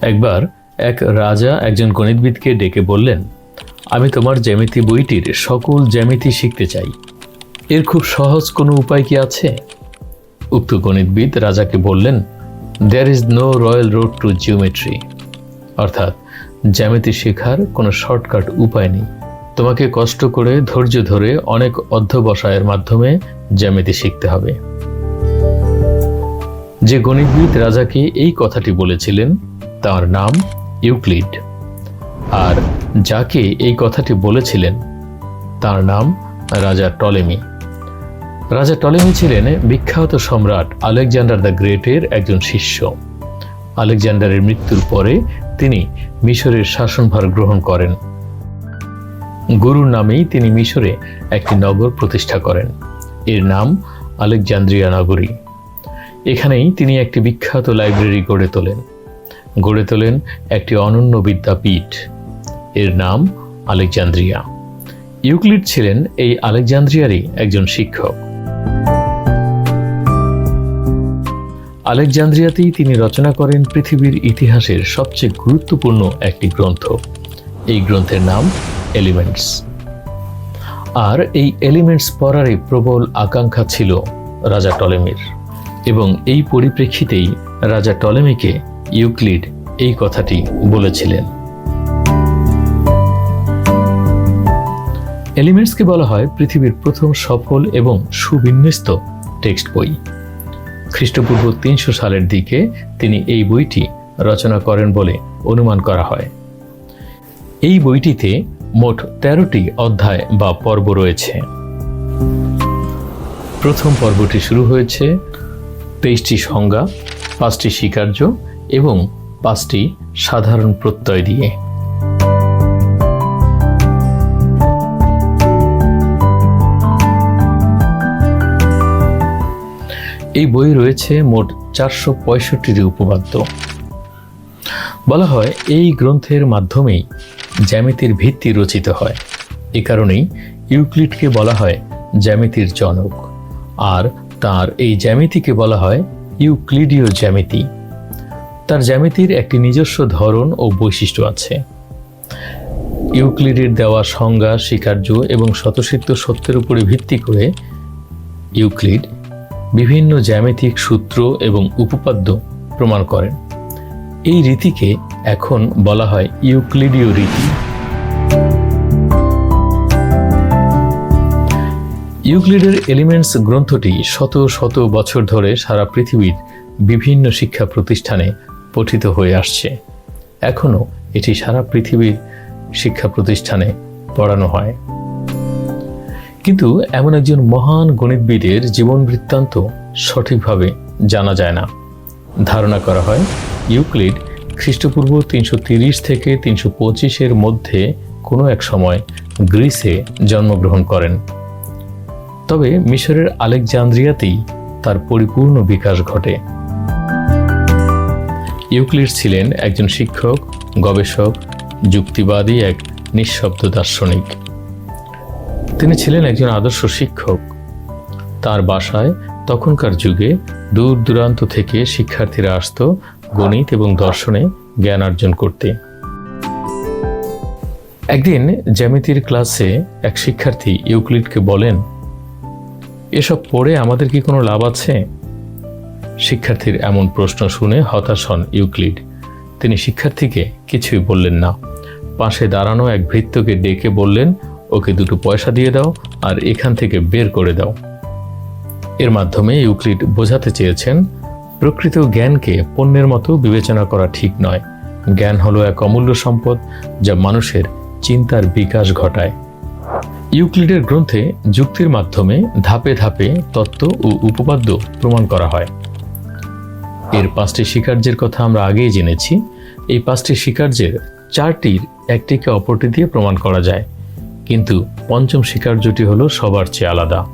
একবার এক রাজা একজন গণিতবিদকে ডেকে বললেন, আমি তোমার জ্যামিতি বইটির সকল জ্যামিতি শিখতে চাই। এর খুব সহজ কোনো উপায় কি আছে? উক্ত গণিতবিদ রাজাকে বললেন there is no royal road to geometry অর্থাৎ জ্যামিতি শেখার কোনো শর্টকাট উপায় নেই। তোমাকে কষ্ট করে ধৈর্য ধরে অনেক অধ্যবসায়ের মাধ্যমে জ্যামিতি শিখতে হবে। যে গণিতবিদ রাজাকে এই কথাটি বলেছিলেন তার নাম ইউক্লিড। আর যাকে এই কথাটি বলেছিলেন, তার নাম রাজা টলেমি। রাজা টলেমি ছিলেন বিখ্যাত সম্রাট আলেকজান্ডার দ্য গ্রেটের একজন শিষ্য। আলেকজান্ডারের মৃত্যুর পরে তিনি মিশরের শাসনভার গ্রহণ করেন। গুরুর নামেই তিনি মিশরে একটি নগর প্রতিষ্ঠা করেন। এর নাম আলেকজান্দ্রিয়া নগরী। এখানেই তিনি একটি বিখ্যাত লাইব্রেরি গড়ে তোলেন। গড়ে তোলেন একটি অনন্য বিদ্যাপীঠ। এর নাম আলেকজান্দ্রিয়া। ইউক্লিড ছিলেন এই আলেকজান্দ্রিয়ারই একজন শিক্ষক। আলেকজান্দ্রিয়াতেই তিনি রচনা করেন পৃথিবীর ইতিহাসের সবচেয়ে গুরুত্বপূর্ণ একটি গ্রন্থ। এই গ্রন্থের নাম এলিমেন্টস। আর এই এলিমেন্টস পড়ারই প্রবল আকাঙ্ক্ষা ছিল রাজা টলেমির। এবং এই পরিপ্রেক্ষিতেই রাজা টলেমিকে ইউক্লিড এই কথাটি বলেছিলেন। এলিমেন্টসকে বলা হয় পৃথিবীর প্রথম সফল এবং সুবিন্যস্ত টেক্সট বই। খ্রিস্টপূর্ব তিনশো সালের দিকে তিনি এই বইটি রচনা করেন বলে অনুমান করা হয়। এই বইটিতে মোট তেরোটি অধ্যায় বা পর্ব রয়েছে। প্রথম পর্বটি শুরু হয়েছে, তেইশটি সংজ্ঞা, পাঁচটি স্বীকার্য এবং পাঁচটি সাধারণ প্রত্যয় দিয়ে। এই বই রয়েছে মোট চারশো পঁয়ষট্টিটি উপপাদ্য। বলা হয়, এই গ্রন্থের মাধ্যমেই জ্যামিতির ভিত্তি রচিত হয়। এ কারণেই ইউক্লিডকে বলা হয় জ্যামিতির জনক। আর তার এই জ্যামিতিকে বলা হয় ইউক্লিডীয় জ্যামিতি। তার জ্যামিতির একটি নিজস্ব ধরন ও বৈশিষ্ট্য আছে। ইউক্লিডের দেওয়া সংজ্ঞা স্বীকার্য এবং স্বতঃসিদ্ধ সত্যের উপরে ভিত্তি করে ইউক্লিড বিভিন্ন জ্যামিতিক সূত্র এবং উপপাদ্য প্রমাণ করেন। এই রীতিকে এখন বলা হয় ইউক্লিডীয় রীতি। ইউক্লিডের এলিমেন্টস গ্রন্থটি শত শত বছর ধরে সারা পৃথিবীর বিভিন্ন শিক্ষা প্রতিষ্ঠানে পঠিত হয়ে আসছে। এখনও এটি সারা পৃথিবীর শিক্ষা প্রতিষ্ঠানে পড়ানো হয়। কিন্তু এমন একজন মহান গণিতবিদের জীবন বৃত্তান্ত সঠিকভাবে জানা যায় না। ধারণা করা হয়, ইউক্লিড খ্রিস্টপূর্ব তিনশো থেকে তিনশো পঁচিশের মধ্যে কোনো এক সময় গ্রিসে জন্মগ্রহণ করেন। তবে মিশরের আলেকজান্দ্রিয়াতেই তার পরিপূর্ণ বিকাশ ঘটে। ইউক্লিড ছিলেন একজন শিক্ষক, গবেষক, যুক্তিবাদী এক নিঃশব্দ দার্শনিক। তিনি ছিলেন একজন আদর্শ শিক্ষক। তার বাসায় তখনকার যুগে দূর দূরান্ত থেকে শিক্ষার্থীরা আসত গণিত এবং দর্শনে জ্ঞান অর্জন করতে। একদিন জ্যামিতির ক্লাসে এক শিক্ষার্থী ইউক্লিডকে বলেন, এসব পড়ে আমাদের কি কোনো লাভ আছে? শিক্ষার্থীর এমন প্রশ্ন শুনে হতাশ হন ইউক্লিড। তিনি শিক্ষার্থীকে কিছুই বললেন না। পাশে দাঁড়ানো এক ভৃত্যকে ডেকে বললেন, ওকে দুটো পয়সা দিয়ে দাও আর এখান থেকে বের করে দাও। এর মাধ্যমে ইউক্লিড বোঝাতে চেয়েছেন, প্রকৃত জ্ঞানকে পণ্যের মতো বিবেচনা করা ঠিক নয়। জ্ঞান হলো এক অমূল্য সম্পদ যা মানুষের চিন্তার বিকাশ ঘটায়। ইউক্লিডের গ্রন্থে যুক্তির মাধ্যমে ধাপে ধাপে তত্ত্ব ও উপপাদ্য প্রমাণ করা হয়। এর পাঁচটি স্বীকার্যের কথা আমরা আগেই জেনেছি। এই পাঁচটি স্বীকার্যের চারটির একটিকে অপরটি দিয়ে প্রমাণ করা যায়। কিন্তু পঞ্চম স্বীকার্যটি হলো সবার চেয়ে আলাদা।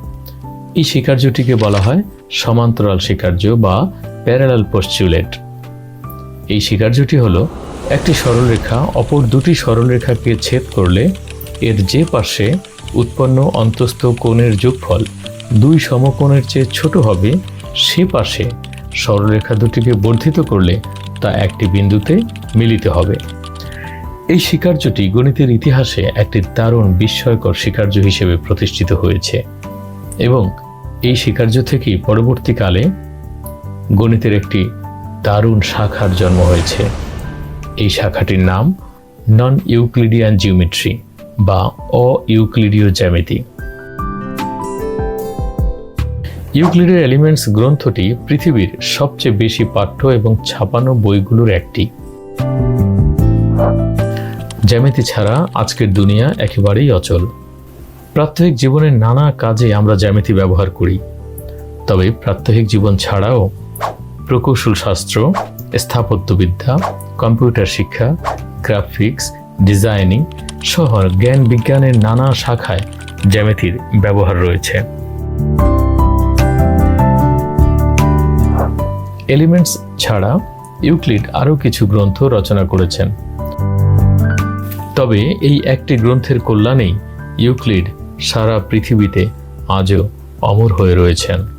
এই স্বীকার্যটিকে বলা হয় সমান্তরাল স্বীকার্য বা প্যারালাল পশ্চুলেট এই স্বীকার্যটি হলো একটি সরলরেখা অপর দুটি সরলরেখাকে ছেদ করলে এর যে পাশে উৎপন্ন অন্তস্থ কোণের যোগফল দুই সমকোণের চেয়ে ছোট হবে, সে পাশে সরলরেখা দুটিকে বর্ধিত করলে তা একটি বিন্দুতে মিলিত হবে। এই স্বীকার্যটি গণিতের ইতিহাসে একটি দারুণ বিস্ময়কর স্বীকার্য হিসেবে প্রতিষ্ঠিত হয়েছে এবং এই স্বীকার্য থেকেই পরবর্তীকালে গণিতের একটি দারুণ শাখার জন্ম হয়েছে। এই শাখাটির নাম নন ইউক্লিডিয়ান জিওমেট্রি বা অ ইউক্লিডীয় জ্যামিতি। ইউক্লিডের এলিমেন্টস গ্রন্থটি পৃথিবীর সবচেয়ে বেশি পাঠ্য এবং ছাপানো বইগুলোর একটি। জ্যামিতি ছাড়া আজকের দুনিয়া একেবারেই অচল। প্রাত্যহিক জীবনের নানা কাজে আমরা জ্যামিতি ব্যবহার করি। তবে প্রাত্যহিক জীবন ছাড়াও প্রকৌশল শাস্ত্র, স্থাপত্যবিদ্যা, কম্পিউটার শিক্ষা, গ্রাফিক্স, ডিজাইনিং সহ জ্ঞান বিজ্ঞানের নানা শাখায় জ্যামিতির ব্যবহার রয়েছে। এলিমেন্টস ছাড়া ইউক্লিড আরও কিছু গ্রন্থ রচনা করেছেন। তবে এই একটি গ্রন্থের কল্যাণেই ইউক্লিড সারা পৃথিবীতে আজও অমর হয়ে রয়েছেন।